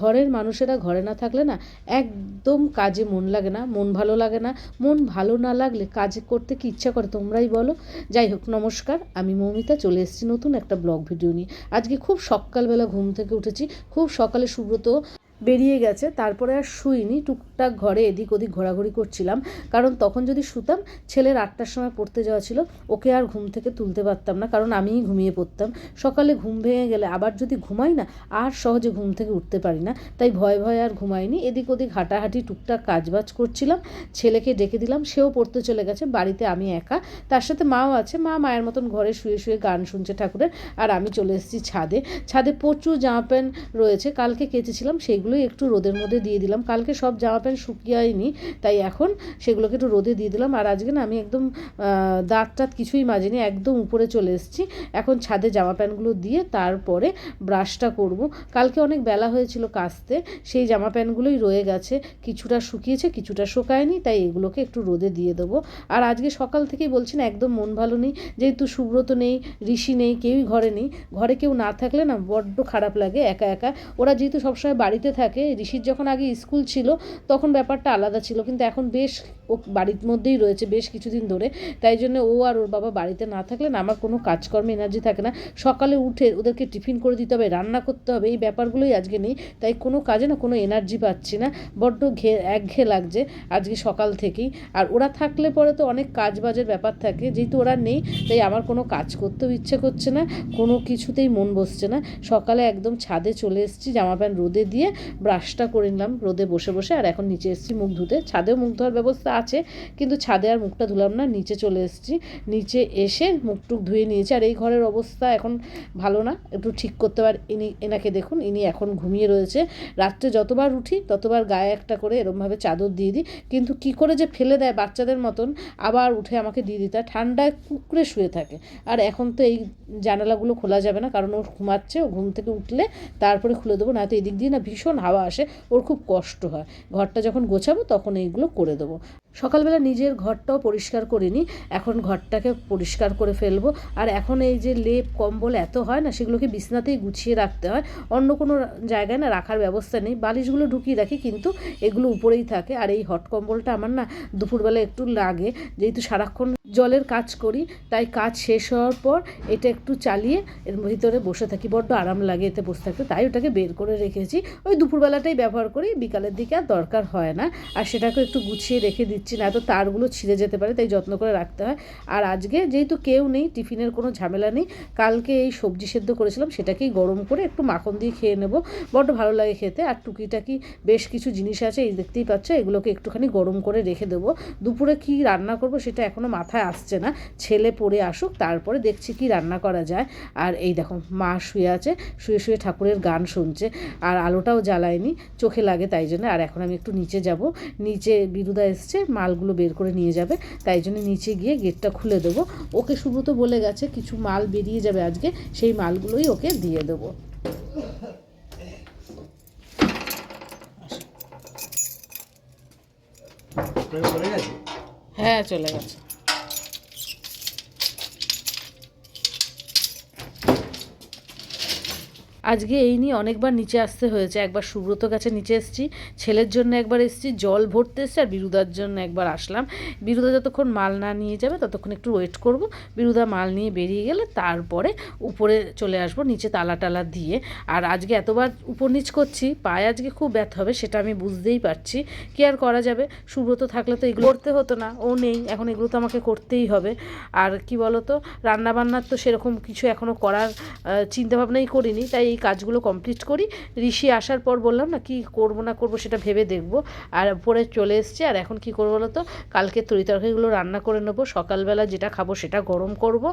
ঘরের মানুষেরা ঘরে না থাকলে না একদম কাজে মন লাগে না, মন ভালো লাগে না, মন ভালো না লাগলে কাজ করতে কি ইচ্ছা করে তোমরাই বলো। যাই হোক, নমস্কার, আমি মৌমিতা, চলে এসেছি নতুন একটা ব্লগ ভিডিও নিয়ে। আজকে খুব সকালবেলা ঘুম থেকে উঠেছি, খুব সকালে সুব্রত বেরিয়ে গেছে, তারপরে আর শুইনি। টুকটাক ঘরে এদিক ওদিক ঘোরাঘুরি করছিলাম। কারণ তখন যদি শুতাম, ছেলের আটটার সময় পড়তে যাওয়া ছিল, ওকে আর ঘুম থেকে তুলতে পারতাম না, কারণ আমিই ঘুমিয়ে পড়তাম। সকালে ঘুম ভেঙে গেলে আবার যদি ঘুমাই না, আর সহজে ঘুম থেকে উঠতে পারি না। তাই ভয় ভয় আর ঘুমাইনি। এদিক ওদিক হাঁটাহাঁটি, টুকটাক কাজবাজ করছিলাম। ছেলেকে ডেকে দিলাম, সেও পড়তে চলে গেছে, বাড়িতে আমি একা। তার সাথে মাও আছে, মা মায়ের মতন ঘরে শুয়ে শুয়ে গান শুনছে ঠাকুরের। আর আমি চলে এসেছি ছাদে। ছাদে প্রচুর জামা প্যান্ট রয়েছে, কালকে কেচেছিলাম সেইগুলোই একটু রোদের মধ্যে দিয়ে দিলাম। কালকে সব জামা প্যান্ট শুকিয়েনি, তাই এখন সেগুলোকে একটু রোদে দিয়ে দিলাম। আর আজকে না আমি একদম দাঁত টাত কিছুই মাজিনি, একদম উপরে চলে এসেছি। এখন ছাদে জামা প্যান্টগুলো দিয়ে তারপরে ব্রাশটা করব। কালকে অনেক বেলা হয়েছিল কাচতে, সেই জামা প্যান্টগুলোই রয়ে গেছে। কিছুটা শুকিয়েছে, কিছুটা শুকায়নি, তাই এগুলোকে একটু রোদে দিয়ে দেবো। আর আজকে সকাল থেকেই বলছি না, একদম মন ভালো নেই। যেহেতু সুব্রত নেই, ঋষি নেই, কেউই ঘরে নেই। ঘরে কেউ না থাকলে না বড্ড খারাপ লাগে একা একা। ওরা যেহেতু সবসময় বাড়িতে থাকে, ঋষির যখন আগে স্কুল ছিল, তখন ব্যাপারটা আলাদা ছিল। কিন্তু এখন বেশ ও বাড়ির মধ্যেই রয়েছে, বেশ কিছুদিন ধরে। তাই জন্য ও আর ওর বাবা বাড়িতে না থাকলে না, আমার কোনো কাজকর্মে এনার্জি থাকে না। সকালে উঠে ওদেরকে টিফিন করে দিতে হবে, রান্না করতে হবে, এই ব্যাপারগুলোই আজকে নেই। তাই কোনো কাজে না কোনো এনার্জি পাচ্ছি না। বড্ড ঘে, একঘেয়ে লাগছে আজকে সকাল থেকেই। আর ওরা থাকলে পরে তো অনেক কাজ বাজের ব্যাপার থাকে। যেহেতু ওরা নেই, তাই আমার কোনো কাজ করতেও ইচ্ছে করছে না। কোনো কিছুতেই মন বসছে না। সকালে একদম ছাদে চলে এসেছি, জামা প্যান্ট রোদে দিয়ে ব্রাশটা করে নিলাম রোদে বসে বসে, আর এখন নিচে এসেছি মুখ ধুতে। ছাদেও মুখ ধোয়ার ব্যবস্থা আছে, কিন্তু ছাদে আর মুখটা ধুলাম না, নিচে চলে এসেছি। নিচে এসে মুখ টুক ধুয়ে নিয়েছি, আর এই ঘরের অবস্থা এখন ভালো না। একটু ঠিক করতে পার, ইনি, এনাকে দেখুন, ইনি এখন ঘুমিয়ে রয়েছে। রাত্রে যতবার উঠি, ততবার গায়ে একটা করে এরমভাবে চাদর দিয়ে দিই। কিন্তু কি করে যে ফেলে দেয় বাচ্চাদের মতন, আবার উঠে আমাকে দিয়ে দিতে ঠান্ডায় কুকড়ে শুয়ে থাকে। আর এখন তো এই জানালাগুলো খোলা যাবে না, কারণ ও ঘুমাচ্ছে, ও ঘুম থেকে উঠলে তারপরে খুলে দেবো না তো এদিক দিয়ে না ভীষণ হাওয়া আসে, ওর খুব কষ্ট হয়। ঘরটা যখন গোছাবো তখন এইগুলো করে দেবো। সকালবেলা নিজের ঘরটাও পরিষ্কার করে নিই। এখন ঘরটাকে পরিষ্কার করে ফেলব। আর এখন এই যে লেপ, কম্বল এত হয় না, সেগুলোকে বিছনাতেই গুছিয়ে রাখতে হয়। অন্য কোনো জায়গায় না রাখার ব্যবস্থা নেই। বালিশগুলো ঢুকিয়ে রাখি, কিন্তু এগুলো উপরেই থাকে। আর এই হট কম্বলটা আমার না দুপুরবেলা একটু লাগে। যেহেতু সারাক্ষণ জলের কাজ করি, তাই কাজ শেষ হওয়ার পর এটা একটু চালিয়ে এর ভিতরে বসে থাকি। বড্ড আরাম লাগে এতে বসে থাকতে, তাই ওটাকে বের করে রেখেছি। ওই দুপুরবেলাটাই ব্যবহার করি, বিকালের দিকে আর দরকার হয় না। আর সেটাকে একটু গুছিয়ে রেখে দিচ্ছি, না তো তারগুলো ছিঁড়ে যেতে পারে, তাই যত্ন করে রাখতে হয়। আর আজকে যেহেতু কেউ নেই, টিফিনের কোনো ঝামেলা নেই, কালকে এই সবজি সেদ্ধ করেছিলাম, সেটাকেই গরম করে একটু মাখন দিয়ে খেয়ে নেব। বড্ড ভালো লাগে খেতে, আর টুকিটাকি বেশ কিছু জিনিস আছে, এই দেখতেই পাচ্ছ, এগুলোকে একটুখানি গরম করে রেখে দেবো। দুপুরে কি রান্না করব, সেটা এখনও মাথায় আসছে না ছেলে পড়ে আসুক তারপরে দেখছি কি রান্না করা যায়। আর এই দেখো মা শুয়ে আছে শুয়ে শুয়ে ঠাকুরের গান শুনছে আর আলোটাও জ্বালায়নি চোখে লাগে তাই জন্য। আর এখন আমি একটু নিচে যাব নিচে বিরুদা এসছে মালগুলো বের করে নিয়ে যাবে তাই জন্য নিচে গিয়ে গেটটা খুলে দেবো। ওকে সুব্রত বলে গেছে কিছু মাল বেরিয়ে যাবে আজকে সেই মালগুলোই ওকে দিয়ে দেবো। হ্যাঁ চলে গেছে। আজকে এই নিয়ে অনেকবার নিচে আসতে হয়েছে। একবার সুব্রত কাছে নিচে এসেছি, ছেলের জন্য একবার এসেছি, জল ভরতে এসেছি আর বিরুদার জন্য একবার আসলাম। বিরুদা যতক্ষণ মাল না নিয়ে যাবে ততক্ষণ একটু ওয়েট করব। বিরুদা মাল নিয়ে বেরিয়ে গেলে তারপরে উপরে চলে আসব, নিচে তালা টালা দিয়ে। আর আজকে এতবার উপর নিচ করছি, পায়ে আজকে খুব ব্যথা হবে সেটা আমি বুঝতেই পারছি। কি আর করা যাবে? সুব্রত থাকলে তো এগুলো করতে হতো না, ও নেই, এখন এগুলো তো আমাকে করতেই হবে। আর কি বলো তো রান্নাবান্নার তো সেরকম কিছু এখনও করার চিন্তাভাবনাই করিনি, তাই এই কাজগুলো কমপ্লিট করি। ঋষি আসার পর বললাম, না, কি করব না করব সেটা ভেবে দেখব। আর পরে চলে এসছে। আর এখন কি করব বলো তো কালকে তরি তরকারিগুলো রান্না করে নেব। সকালবেলা যেটা খাব সেটা গরম করব।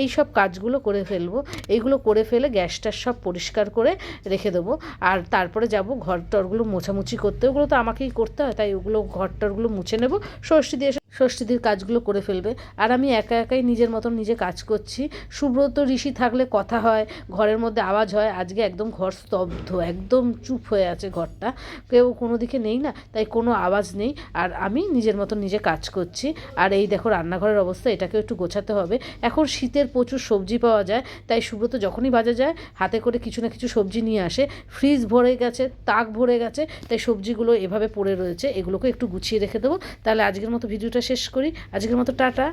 এই সব কাজগুলো করে ফেলব। এইগুলো করে ফেলে গ্যাসটা সব পরিষ্কার করে রেখে দেবো। আর তারপরে যাব ঘর টরগুলো মোছামুছি করতে। ওগুলো তো আমাকেই করতে হয়, তাই ওগুলো ঘর টরগুলো মুছে নেব। ষষ্ঠী দিয়ে ষষ্ঠীদির কাজগুলো করে ফেলবে। আর আমি একা একাই নিজের মতন নিজে কাজ করছি। সুব্রত ঋষি থাকলে কথা হয়, ঘরের মধ্যে আওয়াজ হয়। আজকে একদম ঘর স্তব্ধ, একদম চুপ হয়ে আছে ঘরটা। কেউ কোনো দিকে নেই না, তাই কোনো আওয়াজ নেই। আর আমি নিজের মতন নিজে কাজ করছি। আর এই দেখো রান্নাঘরের অবস্থা, এটাকেও একটু গোছাতে হবে। এখন শীতের প্রচুর সবজি পাওয়া যায়, তাই সুব্রত যখনই বাজে যায়, হাতে করে কিছু না কিছু সবজি নিয়ে আসে। ফ্রিজ ভরে গেছে, তাক ভরে গেছে, তাই সবজিগুলো এভাবে পড়ে রয়েছে। এগুলোকে একটু গুছিয়ে রেখে দেবো। তাহলে আজকের মতো ভিডিওটা শেষ করি। আজকের মতো টাটা।